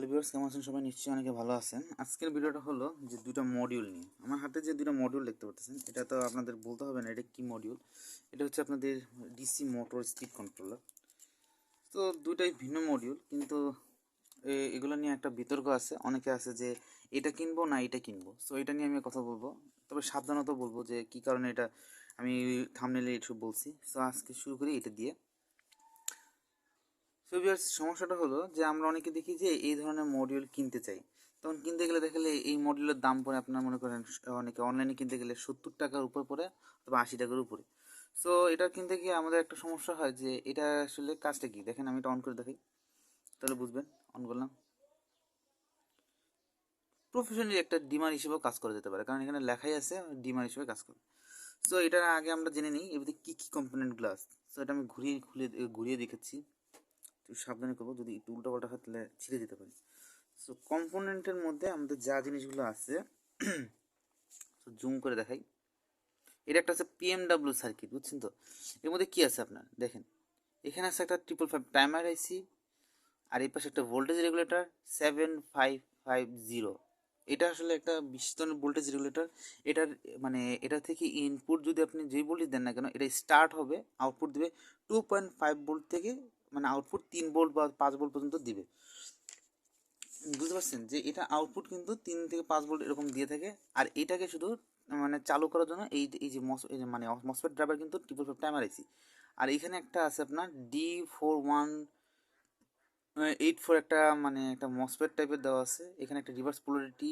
Hello viewers, কেমন আছেন সবাই? নিশ্চয়ই অনেকে ভালো আছেন। আজকের ভিডিওটা হলো যে দুটো মডিউল নিয়ে। আমার হাতে যে দুটো মডিউল দেখতে পাচ্ছেন, এটা তো আপনাদের বলতে হবে না এটা কি মডিউল এটা হচ্ছে আপনাদের ডিসি মোটর স্পিড কন্ট্রোলার তো দুইটাই ভিন্ন মডিউল কিন্তু এগুলো নিয়ে একটা বিতর্ক আছে। অনেকে আছে যে এটা কিনবো না এটা কিনবো। সো এটা নিয়ে আমি কথা বলব। তবে সাবধানত বলব যে কি কারণে এটা আমি থামনেলে এসব বলছি। সো আজকে শুরু করি এটা দিয়ে। সো ভিউয়ার্স সমস্যাটা হলো যে আমরা অনেকে দেখি যে এই ধরনের মডিউল কিনতে চাই। তখন কিনতে গেলে দেখালে এই মডিউলের দাম পড়ে আপনার মনে করেন, অনেকে অনলাইনে কিনতে গেলে সত্তর টাকার উপর পড়ে অথবা আশি টাকার উপরে। সো এটা কিনতে গিয়ে আমাদের একটা সমস্যা হয় যে এটা আসলে কাজটা কি? দেখেন আমি এটা অন করে দেখি তাহলে বুঝবেন অন করলাম। প্রফেশনালি একটা ডিমার হিসেবেও কাজ করা যেতে পারে, কারণ এখানে লেখাই আছে ডিমার হিসেবে কাজ করে। সো এটার আগে আমরা জেনে নিই এর ভিতরে কী কী কম্পোনেন্টগুলো আছে। সো এটা আমি ঘুরিয়ে, খুলে, ঘুরিয়ে দেখাচ্ছি। একটু সাবধানে করব, যদি একটু উল্টো পাল্টা হয় তাহলে ছিঁড়ে যেতে পারে। সো কম্পোনেন্টের মধ্যে আমাদের যা জিনিসগুলো আছে জুম করে দেখাই। এটা একটা আছে পিএমডাব্লিউ সার্কিট বুঝছেন তো? এর মধ্যে কী আছে আপনার? দেখেন, এখানে আছে একটা ট্রিপল ফাইভ টাইমার আইসি আর এই পাশে একটা voltage regulator seven five five zero এটা আসলে একটা ধরনের ভোল্টেজ রেগুলেটর এটার মানে এটা থেকে ইনপুট যদি আপনি যেই ভোল্টেজ দেন না কেন, এটা স্টার্ট হবে আউটপুট দেবে টু পয়েন্ট ফাইভ ভোল্ট থেকে মানে আউটপুট তিন ভোল্ট বা পাঁচ ভোল্ট পর্যন্ত দিবে। বুঝতে পারছেন? যে এটা আউটপুট কিন্তু তিন থেকে পাঁচ ভোল্ট এরকম দিয়ে থাকে, আর এটাকে শুধু মানে চালু করার জন্য এই এই যে মস মানে মসফেট ড্রাইভার কিন্তু ট্রিপল ফাইভ টাইমার আইসি আর এখানে একটা আছে আপনার D four one eight four একটা মানে একটা মসফেট টাইপের দেওয়া আছে। এখানে একটা রিভার্স পোলারিটি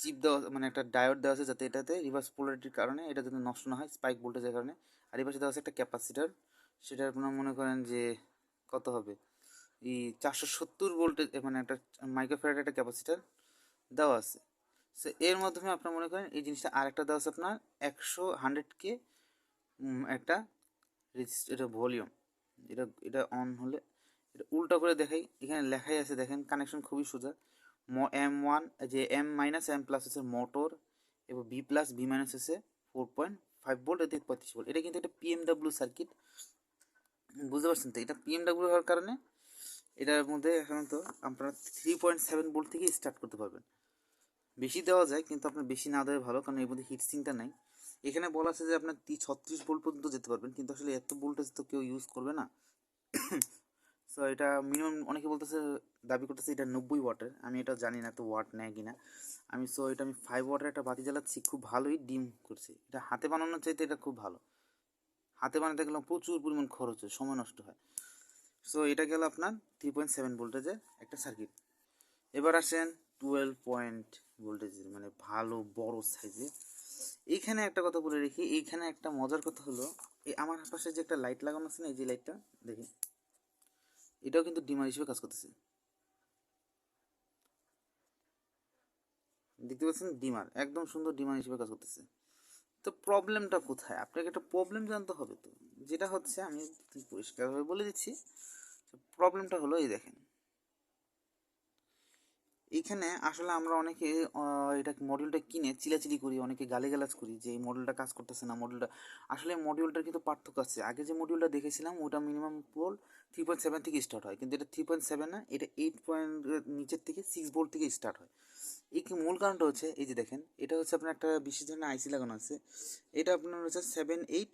চিপ দেওয়া মানে একটা ডায়োড দেওয়া আছে যাতে এটাতে রিভার্স পোলারিটির কারণে এটা যাতে নষ্ট না হয় স্পাইক ভোল্টেজের কারণে। আর পাশে দেওয়া আছে একটা ক্যাপাসিটার সেটা আপনার মনে করেন যে কত হবে? এই চারশো সত্তর ভোল্টেজ মানে একটা মাইক্রোফ্যারাড একটা ক্যাপাসিটার দেওয়া আছে। সো এর মাধ্যমে আপনার মনে করেন এই জিনিসটা আরেকটা দেওয়া আছে আপনার একশো হান্ড্রেডকে একটা রেজিস্ট এটা ভলিউম এটা এটা অন হলে, এটা উল্টা করে দেখাই। এখানে লেখাই আছে, দেখেন কানেকশন খুবই সোজা। ম এম ওয়ান যে এম মাইনাস এম প্লাস হচ্ছে মোটর এবং বি প্লাস বি মাইনাস হচ্ছে ফোর পয়েন্ট ফাইভ ভোল্ট এতে পঁয়ত্রিশ ভোল্ট এটা কিন্তু একটা পিএমডাব্লিউ সার্কিট বুঝতে পারছেন তো? এটা পিএমডাব্লিউ হওয়ার কারণে এটার মধ্যে সাধারণত আপনারা থ্রি পয়েন্ট সেভেন বোল্ট থেকে স্টার্ট করতে পারবেন। বেশি দেওয়া যায়, কিন্তু আপনার বেশি না দেওয়া ভালো, কারণ এর মধ্যে হিট সিংটা নাই। এখানে বলা আছে যে আপনার ছত্রিশ ভোল্ট পর্যন্ত যেতে পারবেন, কিন্তু আসলে এত ভোল্টেজ তো কেউ ইউজ করবে না। সো এটা মিনিমাম অনেকে বলতেছে, দাবি করতেছে এটা নব্বই ওয়াটের আমি এটা জানি না তো ওয়াট নেয় কিনা। আমি সো এটা আমি ফাইভ ওয়াটের একটা বাতি জ্বালাচ্ছি, খুব ভালোই ডিম করছে। এটা হাতে বানানোর চাইতে এটা খুব ভালো। হাতে বানাতে গেলে প্রচুর পরিমাণ খরচ হয়, সময় নষ্ট হয়। সো এটা গেল আপনার থ্রি পয়েন্ট সেভেন ভোল্টেজের একটা সার্কিট এবার আসেন টুয়েলভ পয়েন্ট ভোল্টেজের মানে ভালো, বড় সাইজের এইখানে একটা কথা বলে রেখি এইখানে একটা মজার কথা হলো, এই আমার পাশে যে একটা লাইট লাগানো আছে না, এই যে লাইটটা দেখি এটাও কিন্তু ডিমার হিসেবে কাজ করতেছে। দেখতে পাচ্ছেন? ডিমার, একদম সুন্দর ডিমার হিসেবে কাজ করতেছে। তো প্রবলেমটা কোথায়? আপনাকে একটা প্রবলেম জানতে হবে তো। যেটা হচ্ছে, আমি পরিষ্কারভাবে বলে দিচ্ছি প্রবলেমটা হলো এই দেখেন। এইখানে আসলে আমরা অনেকে এটা মডিউলটা কিনে চিলাচিলি করি, অনেকে গালিগালাজ করি যে এই মডিউলটা কাজ করতেছে না মডিউলটা আসলে মডিউলটার কিন্তু পার্থক্য আছে। আগে যে মডিউলটা দেখেছিলাম, ওটা মিনিমাম পোল থ্রি পয়েন্ট সেভেন থেকে স্টার্ট হয়। কিন্তু এটা থ্রি পয়েন্ট সেভেন না, এটা এইট পয়েন্ট নিচের থেকে সিক্স ভোল্ট থেকে স্টার্ট হয়। এই কি মূল কারণটা হচ্ছে, এই যে দেখেন, এটা হচ্ছে আপনার একটা বিশেষ ধরনের আইসি লাগানো আছে। এটা আপনার হচ্ছে seven eight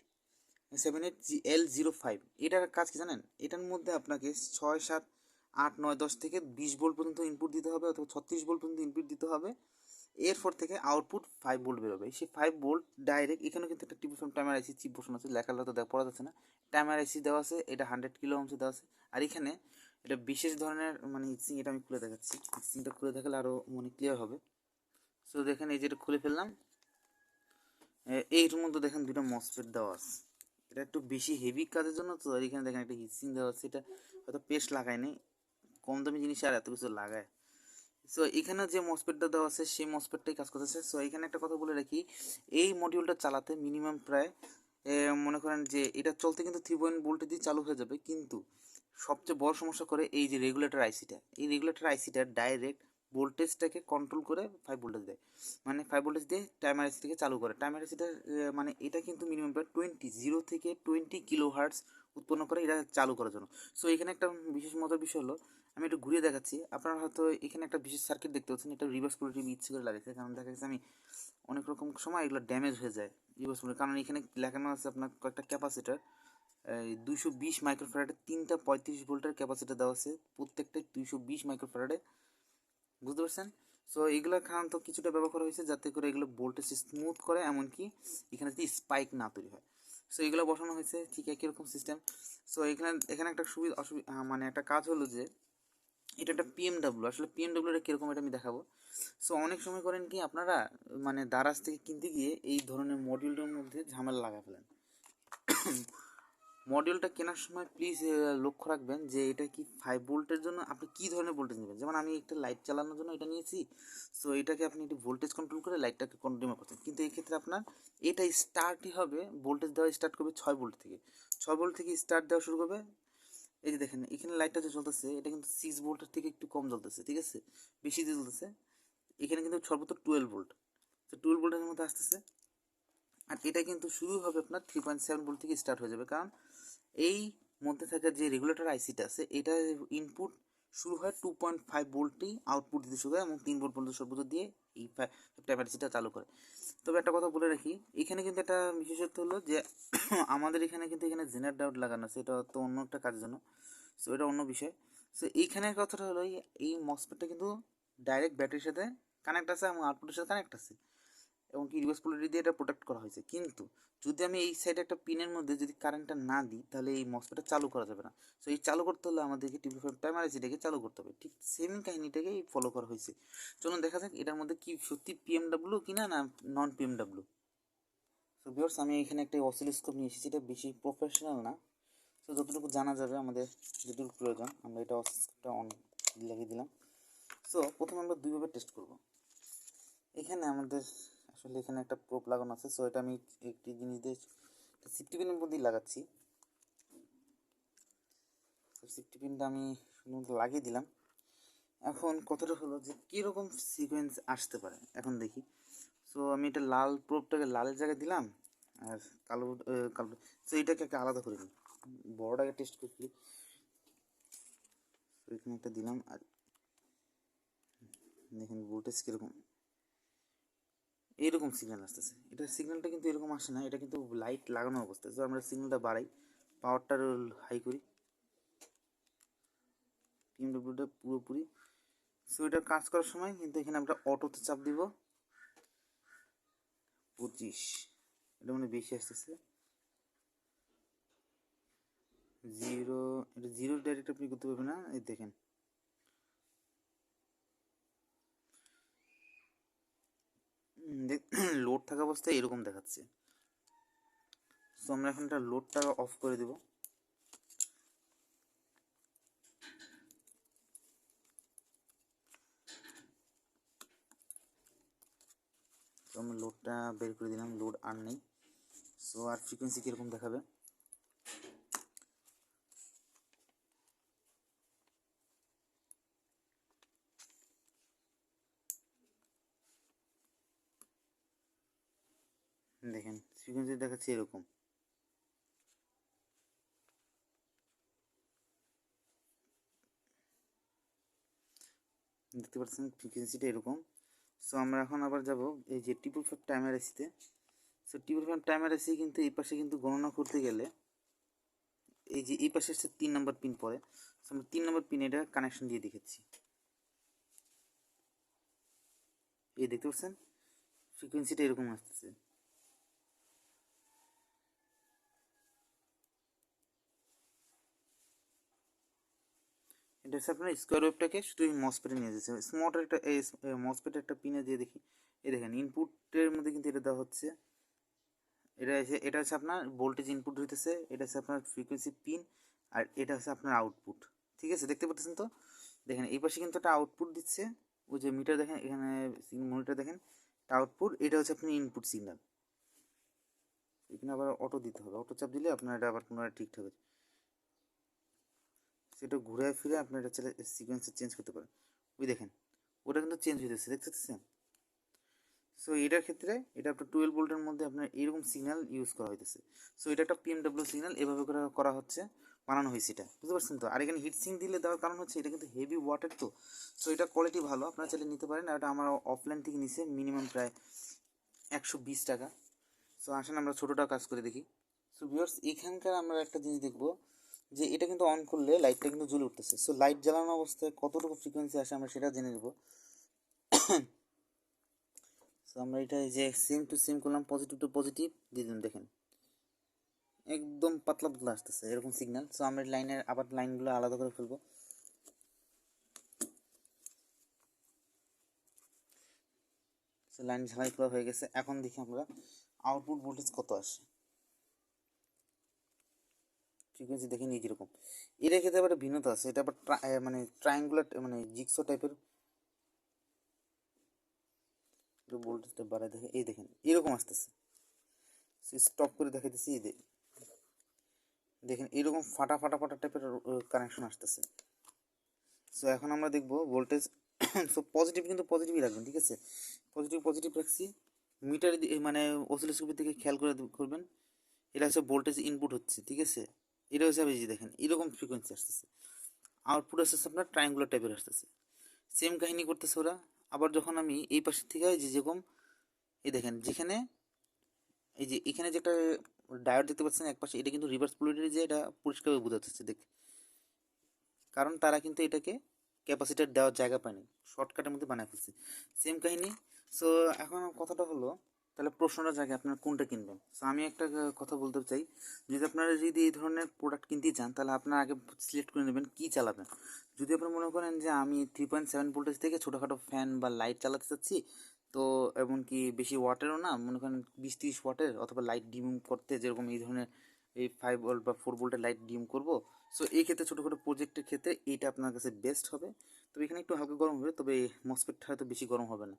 seven eight G L zero five এটার কাজ কি জানেন? এটার মধ্যে আপনাকে ছয় সাত আট, নয়, দশ থেকে বিশ ভোল্ট পর্যন্ত ইনপুট দিতে হবে অথবা ছত্রিশ ভোল্ট পর্যন্ত ইনপুট দিতে হবে। এরপর থেকে আউটপুট ফাইভ ভোল্ট বেরোবে। সেই ফাইভ ভোল্ট ডাইরেক্ট এখানে কিন্তু একটা টিপি টাইমার আইসি চিপ বসানো আছে, লেখার তো দেখা পড়া যাচ্ছে না টাইমার আইসি দেওয়া আছে, এটা হান্ড্রেড কিলো অংশে দেওয়া আছে। আর এখানে এটা বিশেষ ধরনের মানে হিটসিং এটা আমি খুলে দেখাচ্ছি। হিটসিংটা খুলে দেখালে আরও মানে ক্লিয়ার হবে। সো দেখেন এই যেটা খুলে ফেললাম। এইটার মধ্যে দেখেন দুটো মসফেট দেওয়া আছে। এটা একটু বেশি হেভি কাজের জন্য, তো এখানে দেখেন একটা হিটসিং দেওয়া আছে। এটা হয়তো পেস্ট লাগায়নি। কম দামি জিনিস আর এত কিছু লাগায়। সো এখানে যে মসপেটটা দেওয়া আছে, সেই মসপেটটাই কাজ করতেছে। সো এখানে একটা কথা বলে রাখি, এই মডিউলটা চালাতে মিনিমাম প্রায় মনে করেন যে এটা চলতে কিন্তু থ্রি পয়েন্ট ভোল্টে দিয়ে চালু হয়ে যাবে। কিন্তু সবচেয়ে বড় সমস্যা করে এই যে রেগুলেটর আইসিটা এই রেগুলেটর আইসিটা ডাইরেক্ট ভোল্টেজটাকে কন্ট্রোল করে ফাইভ ভোল্টেজ দেয়। মানে ফাইভ ভোল্টেজ দিয়ে টাইমার আইসিটাকে চালু করে। টাইমার আইসিটা মানে এটা কিন্তু মিনিমাম প্রায় টোয়েন্টি জিরো থেকে টোয়েন্টি কিলো হার্টস উৎপন্ন করে এটা চালু করার জন্য। সো এখানে একটা বিশেষ মজার বিষয় হলো আমি একটু ঘুরিয়ে দেখাচ্ছি। আপনারা হয়তো এখানে একটা বিশেষ সার্কিট দেখতে পাচ্ছেন, এটা রিভার্স পোলারিটি ইচ্ছে করে লাগাইছে। কারণ দেখা যাচ্ছে আমি অনেক রকম সময় এগুলো ড্যামেজ হয়ে যায় রিভার্স পোলারিটি কারণ এখানে লেখানো আছে আপনার কয়েকটা ক্যাপাসিটার এই দুইশো বিশ মাইক্রোফ্যারাডে তিনটা পঁয়ত্রিশ ভোল্টের ক্যাপাসিটার দেওয়া আছে। প্রত্যেকটাই দুইশো বিশ মাইক্রোফ্যারাডে বুঝতে পারছেন? সো এগুলো সাধারণত কিছুটা ব্যবহার করা হয়েছে যাতে করে এগুলো ভোল্টেজ স্মুথ করে, এমনকি এখানে যদি স্পাইক না তৈরি হয়। সো এগুলো বসানো হয়েছে, ঠিক একই রকম সিস্টেম সো এখানে এখানে একটা সুবিধা অসুবিধা মানে একটা কাজ হলো যে এটা একটা পিএমডাব্লিউ আসলে পিএমডাব্লিউটা কীরকম এটা আমি দেখাবো। সো অনেক সময় করেন কি, আপনারা মানে দারাজ থেকে কিনতে গিয়ে এই ধরনের মডিউলটার মধ্যে ঝামেলা লাগা ফেলেন। মডিউলটা কেনার সময় প্লিজ লক্ষ্য রাখবেন যে, এটা কি ফাইভ ভোল্টের জন্য, আপনি কী ধরনের ভোল্টেজ নেবেন? যেমন আমি একটা লাইট চালানোর জন্য এটা নিয়েছি সো এটাকে আপনি একটু ভোল্টেজ কন্ট্রোল করে লাইটটাকে কন্টিনিউ করছেন। কিন্তু এই ক্ষেত্রে আপনার, এটা স্টার্টই হবে ভোল্টেজ দেওয়া স্টার্ট করবে ছয় ভোল্ট থেকে। ছয় ভোল্ট থেকে স্টার্ট দেওয়া শুরু করবে এই যে দেখেন, এখানে লাইটটা যে জ্বলতেছে, এটা কিন্তু সিক্স ভোল্টের থেকে একটু কম জ্বলতেছে, ঠিক আছে? বেশি দিয়ে জ্বলতেছে, এখানে কিন্তু সর্বোচ্চ টুয়েলভ ভোল্ট তো টুয়েলভ ভোল্টের মধ্যে আসতেছে, আর এটা কিন্তু শুরু হবে আপনার থ্রি পয়েন্ট সেভেন ভোল্ট থেকে স্টার্ট হয়ে যাবে। কারণ এই মধ্যে থাকা যে রেগুলেটর আইসিটা আছে, এটা ইনপুট শুরু হয় টু পয়েন্ট ফাইভ ভোল্টই আউটপুট দিতে শুরু হয় এবং তিন ভোল্ট পর্যন্ত সর্বোচ্চ দিয়ে এই ট্যাপারিসিটা চালু করে। তবে একটা কথা বলে রাখি, এখানে কিন্তু একটা বিশেষত্ব হলো যে আমাদের এখানে কিন্তু এখানে জেনার ডাউট লাগানো আছে, এটা তো অন্য একটা কাজের জন্য। সো এটা অন্য বিষয়। সো এইখানের কথাটা হলো এই মসপেটটা কিন্তু ডাইরেক্ট ব্যাটারির সাথে কানেক্ট আছে এবং আউটপুটের সাথে কানেক্ট আছে। এবং কি রিভার্স পোলারিটি দিয়ে এটা প্রোটেক্ট করা হয়েছে। কিন্তু যদি আমি এই সাইডে একটা পিনের মধ্যে যদি কারেন্টটা না দিই, তাহলে এই মসপেটটা চালু করা যাবে না। সো এই চালু করতে হলে আমাদেরকে টিভি ফাইভ টাইমার এটাকে চালু করতে হবে। ঠিক সেম কাহিনিটাকেই ফলো করা হয়েছে। চলুন দেখা যাক এটার মধ্যে কি সত্যি পিএমডাব্লিউ কি না না নন পিএমডাব্লিউ সো ভিউয়ার্স আমি এখানে একটা অসিলোস্কোপ নিয়ে এসেছি। এটা বেশি প্রফেশনাল না। তো যতটুকু জানা যাবে, আমাদের যেটুকু প্রয়োজন, আমরা এটা অসিলোস্কোপটা অন লাগিয়ে দিলাম। সো প্রথমে আমরা দুইভাবে টেস্ট করব। এখানে আমাদের আসলে এখানে একটা প্রোপ লাগানো আছে সো এটা আমি একটি জিনিস দিয়ে সিফটি পিনের মধ্যেই লাগাচ্ছি। সিফটি পিনটা আমি লাগিয়ে দিলাম। এখন কতটা হলো যে কীরকম সিকোয়েন্স আসতে পারে, এখন দেখি। সো আমি এটা লাল প্রোপটাকে লালের জায়গায় দিলাম, আর কালো কালো সো এটাকে একটা আলাদা করে দিই বড়টাকে টেস্ট করছি। এখানে একটা দিলাম, আর দেখেন ভোল্টেজ কীরকম। এইরকম সিগন্যাল আসতেছে। এটা সিগন্যালটা কিন্তু এরকম আসে না, এটা কিন্তু লাইট লাগানো অবস্থায় তো আমরা সিগন্যালটা বাড়াই পাওয়ারটা হাই করি। পিএমডব্লিউটা পুরোপুরি। সো এটা কাজ করার সময় কিন্তু এখানে আমরা অটোতে চাপ দিব। পঁচিশ। এটা মানে বেশি আসতেছে। জিরো এটা জিরো ডাইরেক্ট আপনি করতে পারবেন না। এই দেখেন। লোড থাকা অবস্থায় এরকম দেখাচ্ছে। সো আমরা এখন এটা লোডটা অফ করে দেব। তো আমি লোডটা বের করে দিলাম লোড আর নেই। সো আর ফ্রিকোয়েন্সি কীরকম দেখাবে? দেখেন ফ্রিকোয়েন্সি দেখাচ্ছে এরকম। দেখতে পাচ্ছেন ফ্রিকোয়েন্সিটা এরকম। সো আমরা এখন আবার যাব এই যে ট্রিপল ফাইভ টাইমার এসিতে so triple five timer IC কিন্তু এই পাশে কিন্তু গণনা করতে গেলে এই যে এই পাশে হচ্ছে তিন নম্বর পিন পরে সো আমরা তিন নম্বর পিন এটা কানেকশন দিয়ে দেখেছি। এই দেখতে পাচ্ছেন ফ্রিকোয়েন্সিটা এরকম আসতেছে। এটা আপনার স্কোয়ার ওয়েবটাকে শুধু এই মসপেটে নিয়ে যাচ্ছে। স্মটের একটা, এই মসপেটের একটা পিনে দিয়ে দেখি। এই দেখেন ইনপুটের মধ্যে কিন্তু এটা দেওয়া হচ্ছে। এটা হচ্ছে এটা হচ্ছে আপনার ভোল্টেজ ইনপুট হইতেছে, এটা হচ্ছে আপনার ফ্রিকোয়েন্সি পিন আর এটা হচ্ছে আপনার আউটপুট ঠিক আছে, দেখতে পাচ্ছেন তো? দেখেন, এই পাশে কিন্তু একটা আউটপুট দিচ্ছে। ওই যে মিটার দেখেন, এখানে মনিটার দেখেন আউটপুট এটা হচ্ছে আপনার ইনপুট সিগন্যাল এখানে আবার অটো দিতে হবে। অটো চাপ দিলে আপনার এটা আবার পুনরায় ঠিকঠাক হচ্ছে সেটা ঘুরে ফিরে আপনি এটা চাইলে সিকোয়েন্সে চেঞ্জ করতে পারেন। ওই দেখেন, ওটা কিন্তু চেঞ্জ হইতেছে দেখতে পাচ্ছেন সো এটার ক্ষেত্রে এটা আপনার টুয়েলভ ভোল্টের মধ্যে আপনার এরকম সিগন্যাল ইউজ করা হইতেছে। সো এটা একটা পিএমডাব্লিউ সিগন্যাল এভাবে করে করা হচ্ছে, বানানো হয়েছে এটা। বুঝতে পারছেন তো? আর এখানে হিটসিং দিলে দেওয়ার কারণ হচ্ছে এটা কিন্তু হেভি ওয়াটার তো। সো এটা কোয়ালিটি ভালো, আপনারা চাইলে নিতে পারেন। আর এটা আমার অফলাইন থেকে নিছে মিনিমাম প্রায় একশো বিশ টাকা। সো আসেন আমরা ছোটোটা কাজ করে দেখি। সো ভিউয়ার্স এখানকার আমরা একটা জিনিস দেখব। যে এটা কিন্তু অন করলে লাইটটা কিন্তু জ্বলে উঠতেছে। সো লাইট জ্বালানো অবস্থায় কতটুকু ফ্রিকোয়েন্সি আসে আমরা সেটা জেনে নেব। সো আমরা এটা যে সেম টু সেম করলাম পজিটিভ টু পজিটিভ দিয়ে দেখেন। একদম পাতলা পাতলা আসতেছে, এরকম সিগন্যাল সো আমরা লাইনের আবার লাইনগুলো আলাদা করে ফেলব। লাইন ঝালাই করা হয়ে গেছে। এখন দেখি আমরা আউটপুট ভোল্টেজ কত আসে। ফ্রিকোয়েন্সি দেখে নিই যেরকম এটা ক্ষেত্রে আবার ভিন্নতা আছে, এটা আবার মানে ট্রায়াঙ্গুলার মানে জিক্সো টাইপের ভোল্টেজটা বাড়ায় দেখে, এই দেখেন, এরকম আসতেছে। স্টপ করে দেখাইতেছি, এই দেখেন, এরকম ফাটা ফাটা ফাটা টাইপের কানেকশন আসতেছে। সো এখন আমরা দেখব ভোল্টেজ সো পজিটিভ কিন্তু পজিটিভই রাখবেন, ঠিক আছে? পজিটিভ পজিটিভ রাখছি। মিটার মানে অসিলোস্কোপের দিকে খেয়াল করে করবেন। এটা হচ্ছে ভোল্টেজ ইনপুট হচ্ছে, ঠিক আছে? এটা হিসাবে যে দেখেন, এরকম ফ্রিকোয়েন্সি আসতেছে। আউটপুট আসতেছে আপনার ট্রায়াঙ্গুলার টাইপের আসতেছে। সেম কাহিনী করতেছে ওরা। আবার যখন আমি এই পাশের থেকে যে যেরকম, এই দেখেন, যেখানে এই যে এখানে যে একটা ডায়োড দেখতে পাচ্ছেন, এক পাশে এটা কিন্তু রিভার্স পোলারিটি যে এটা পরিষ্কারভাবে বোঝা যাচ্ছে, দেখ। কারণ তারা কিন্তু এটাকে ক্যাপাসিটার দেওয়ার জায়গা পায়নি শর্টকাটের মধ্যে বানায় ফেলছে। সেম কাহিনী। সো এখন কথাটা হলো তাহলে প্রশ্নটা জাগে, আপনারা কোনটা কিনবেন? সো আমি একটা কথা বলতে চাই। যদি আপনারা যদি এই ধরনের প্রোডাক্ট কিনতে চান, তাহলে আপনারা আগে সিলেক্ট করে নেবেন কী চালাবেন। যদি আপনারা মনে করেন যে আমি থ্রি পয়েন্ট সেভেন ভোল্টেজ থেকে ছোটোখাটো ফ্যান বা লাইট চালাতে চাচ্ছি, তো এমনকি বেশি ওয়াটেরও না, মনে করেন বিশ তিরিশ ওয়াটের অথবা লাইট ডিম করতে যেরকম এই ধরনের এই ফাইভ ভোল্ট বা ফোর ভোল্টের লাইট ডিম করব। সো এই ক্ষেত্রে ছোটোখাটো প্রজেক্টের ক্ষেত্রে এইটা আপনার কাছে বেস্ট হবে। তবে এখানে একটু হালকা গরম হবে, তবে মসপেটটা হয়তো বেশি গরম হবে না।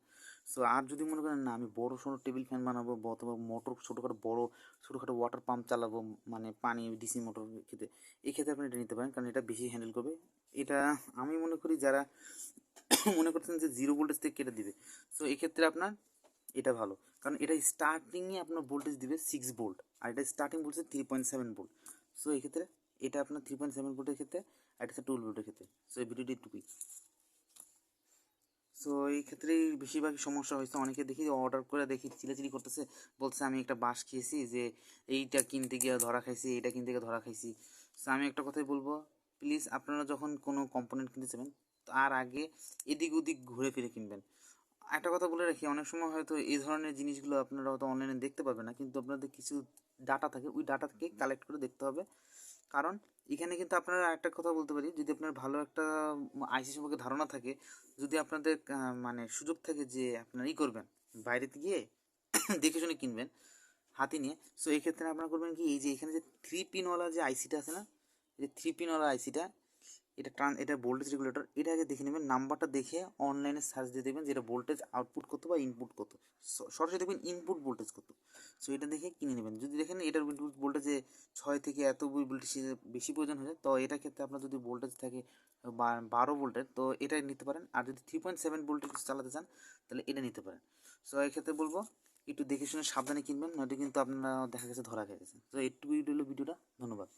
সো আর যদি মনে করেন, না, আমি বড় সড়ো টেবিল ফ্যান বানাবো অথবা মোটর ছোটোখাটো বড় ছোটোখাটো ওয়াটার পাম্প চালাবো মানে পানি ডিসি মোটর ক্ষেত্রে, এই ক্ষেত্রে আপনি এটা নিতে পারেন, কারণ এটা বেশি হ্যান্ডেল করবে। এটা আমি মনে করি যারা মনে করছেন যে জিরো ভোল্টেজ থেকে কেটে দিবে। সো এক্ষেত্রে আপনার এটা ভালো। কারণ এটা স্টার্টিংয়ে আপনার ভোল্টেজ দিবে সিক্স ভোল্ট আর এটা starting voltage three point seven volt so এই ক্ষেত্রে এটা আপনার থ্রি পয়েন্ট সেভেন ভোল্টের ক্ষেত্রে, আর এটা টুয়েলভ ভোল্টের ক্ষেত্রে। সো এই ভিডিওটি টুপি সো এই ক্ষেত্রেই বেশিরভাগই সমস্যা হয়েছে। অনেকে দেখি অর্ডার করে দেখি, চিলাচিলি করতেছে। বলছে, আমি একটা বাস খেয়েছি যে এইটা কিনতে গিয়ে ধরা খাইছি, এইটা কিনতে গিয়ে ধরা খাইছি। সো আমি একটা কথাই বলব প্লিজ আপনারা যখন কোনো কম্পোনেন্ট কিনতে যাবেন, তার আগে এদিক ওদিক ঘুরে ফিরে কিনবেন। একটা কথা বলে রাখি, অনেক সময় হয়তো এই ধরনের জিনিসগুলো আপনারা হয়তো অনলাইনে দেখতে পাবেন না, কিন্তু আপনাদের কিছু ডাটা থাকে, ওই ডাটা থেকে কালেক্ট করে দেখতে হবে। কারণ এখানে কিন্তু আপনারা একটা কথা বলতে পারি, যদি আপনার ভালো একটা আইসি সম্পর্কে ধারণা থাকে, যদি আপনাদের মানে সুযোগ থাকে যে আপনারা ই করবেন বাইরেতে গিয়ে দেখে শুনে কিনবেন, হাতে নিয়ে সো এই ক্ষেত্রে আপনারা করবেন কি, এই যে এখানে যে থ্রি পিনওয়ালা যে আইসিটা আছে না, এই যে থ্রি পিনওয়ালা আইসিটা এটা ট্রান এটা ভোল্টেজ রেগুলেটর এটা আগে দেখে নেবেন নাম্বারটা দেখে অনলাইনে সার্চ দিয়ে দেখবেন যেটা ভোল্টেজ আউটপুট কত বা ইনপুট কত। সরাসরি দেখবেন ইনপুট ভোল্টেজ কত। সো এটা দেখে কিনে নেবেন। যদি দেখেন এটার ইনপুট ভোল্টেজে ছয় থেকে এত ভোল্টেজ বেশি প্রয়োজন হয়ে তো এটার ক্ষেত্রে আপনার যদি ভোল্টেজ থাকে বারো ভোল্টের তো এটা নিতে পারেন। আর যদি থ্রি পয়েন্ট সেভেন ভোল্টেজ চালাতে চান, তাহলে এটা নিতে পারেন। সো এই ক্ষেত্রে বলব, একটু দেখে শুনে সাবধানে কিনবেন, নয়তো কিন্তু আপনারা দেখা গেছে ধরা গেছে তো এইটুকু হলো ভিডিওটা, ধন্যবাদ।